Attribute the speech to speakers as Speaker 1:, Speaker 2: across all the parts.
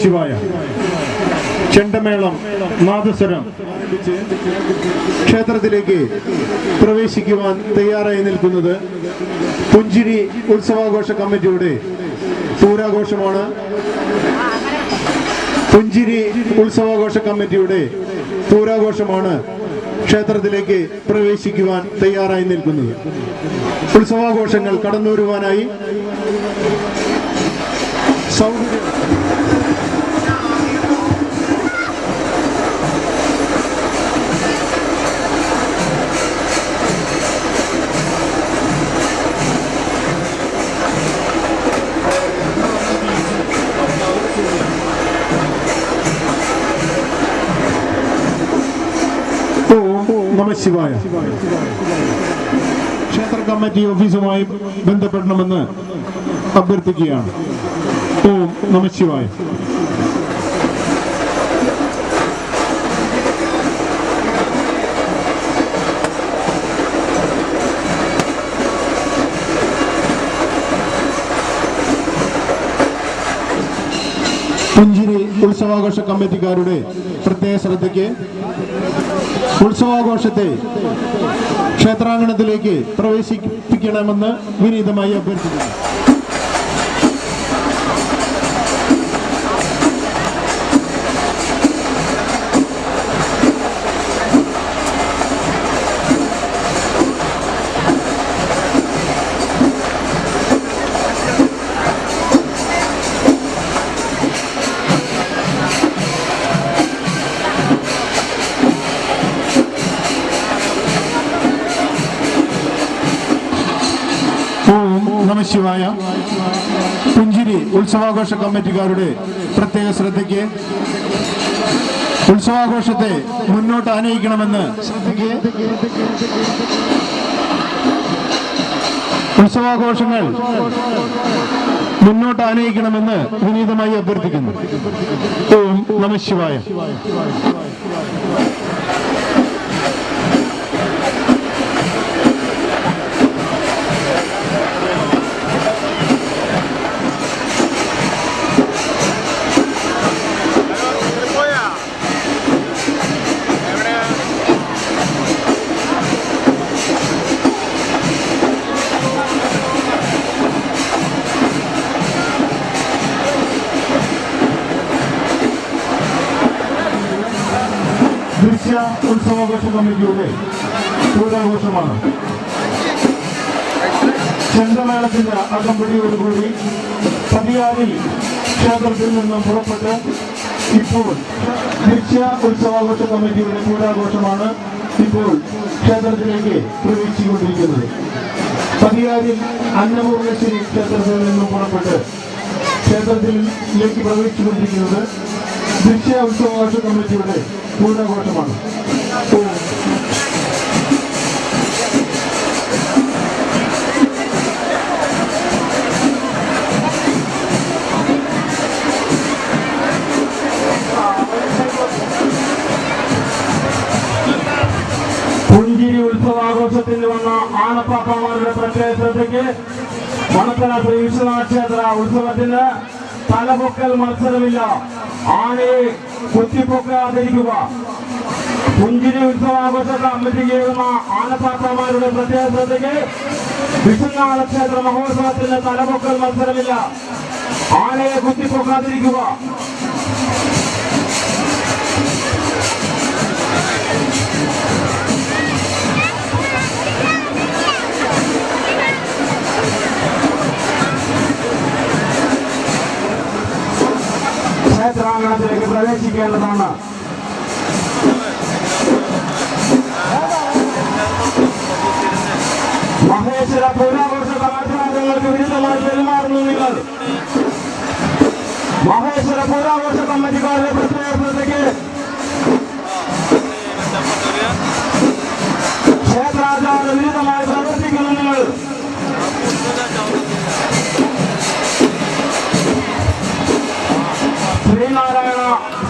Speaker 1: നമശിവായ ചെണ്ടമേളം നാദസ്വരം ക്ഷേത്രത്തിലേക്ക് പ്രവേശിക്കുവാൻ തയ്യാറായി നിൽക്കുന്നത് പുഞ്ചിരി ഉത്സവാഘോഷ കമ്മിറ്റിയുടെ പൂരാഘോഷമാണ്. പുഞ്ചിരി ഉത്സവാഘോഷ കമ്മിറ്റിയുടെ പൂരാഘോഷമാണ് ക്ഷേത്രത്തിലേക്ക് പ്രവേശിക്കുവാൻ തയ്യാറായി നിൽക്കുന്നത്. ഉത്സവാഘോഷങ്ങൾ കടന്നുവരുവാനായി സൗകര്യം ഓം നമ ശിവായ. ക്ഷേത്ര കമ്മിറ്റി ഓഫീസുമായി ബന്ധപ്പെടണമെന്ന് അഭ്യർത്ഥിക്കുകയാണ്. ഓം നമ ശിവായ. പുഞ്ചിരി ഉത്സവാഘോഷ കമ്മിറ്റിക്കാരുടെ പ്രത്യേക ശ്രദ്ധയ്ക്ക് ഉത്സവാഘോഷത്തെ ക്ഷേത്രാങ്കണത്തിലേക്ക് പ്രവേശിപ്പിക്കണമെന്ന് വിനീതമായി അഭ്യർത്ഥിക്കുന്നു. ശിവായ പുഞ്ചിരി ഉത്സവാഘോഷ കമ്മിറ്റിക്കാരുടെ പ്രത്യേക ശ്രദ്ധയ്ക്ക് ഉത്സവാഘോഷത്തെ മുന്നോട്ട് ആനയിക്കണമെന്ന് ഉത്സവാഘോഷങ്ങൾ മുന്നോട്ട് ആനയിക്കണമെന്ന് വിനീതമായി അഭ്യർത്ഥിക്കുന്നു. ഓം നമ ശിവായ. ദൃശ്യ ഉത്സവാഘോഷ കമ്മിറ്റിയുടെ പൂരാഘോഷമാണ് ചെണ്ടമേളത്തിന്റെ അകമ്പടിയോടുകൂടി പതിയാറിൽ ക്ഷേത്രത്തിൽ നിന്നും പുറപ്പെട്ട് ഇപ്പോൾ ദൃശ്യ ഉത്സവാഘോഷ കമ്മിറ്റിയുടെ പൂരാഘോഷമാണ് ഇപ്പോൾ ക്ഷേത്രത്തിലേക്ക് പ്രവേശിച്ചുകൊണ്ടിരിക്കുന്നത്. പതിയാറിൽ അന്നപൂർണേശ്വരി ക്ഷേത്രത്തിൽ നിന്നും പുറപ്പെട്ട് ക്ഷേത്രത്തിലേക്ക് പ്രവേശിച്ചുകൊണ്ടിരിക്കുന്നത് ദൃശ്യ ഉത്സവാഘോഷ കമ്മിറ്റിയുടെ പൂരാഘോഷമാണ് ഓ
Speaker 2: പുഞ്ചിരി ഉത്സവാഘോഷത്തിന് വന്ന ആനപ്പാപ്പമാരുടെ പ്രത്യേക ശ്രദ്ധയ്ക്ക് മണത്തല ശ്രീ വിശ്വനാഥ ക്ഷേത്ര ഉത്സവത്തിന് തലപൊക്കൽ മത്സരമില്ല. ആനയെ കുത്തിപ്പൊക്കാതിരിക്കുക പുഞ്ചിരി ഉത്സവാഘോഷ കമ്മിറ്റി കീഴുന്ന ആനപ്പാപ്പമാരുടെ പ്രത്യേക ശ്രദ്ധയ്ക്ക് വിശ്വനാഥ ക്ഷേത്ര മഹോത്സവത്തിന് തലപൊക്കൽ മത്സരമില്ല. ആനയെ കുത്തിപ്പൊക്കാതിരിക്കുക. ക്ഷേത്രാങ്കണത്തിലേക്ക് പ്രവേശിക്കേണ്ടതാണ് മഹേശ്വര പുരാഘോഷ കമ്മിറ്റികൾക്ക് വിരുദ്ധമായി പെരുമാറുന്നു നിങ്ങൾ മഹേശ്വര പുരാഘോഷ കമ്മിറ്റിക്കാരുടെ പ്രത്യേക ശ്രദ്ധയ്ക്ക് ക്ഷേത്രാചാര വിരുദ്ധമായി പ്രവർത്തിക്കുന്നു നിങ്ങൾ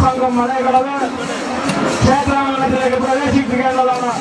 Speaker 2: സംഘം മലയകടവ് ക്ഷേത്രാങ്കണത്തിലേക്ക് പ്രവേശിപ്പിക്കേണ്ടതാണ്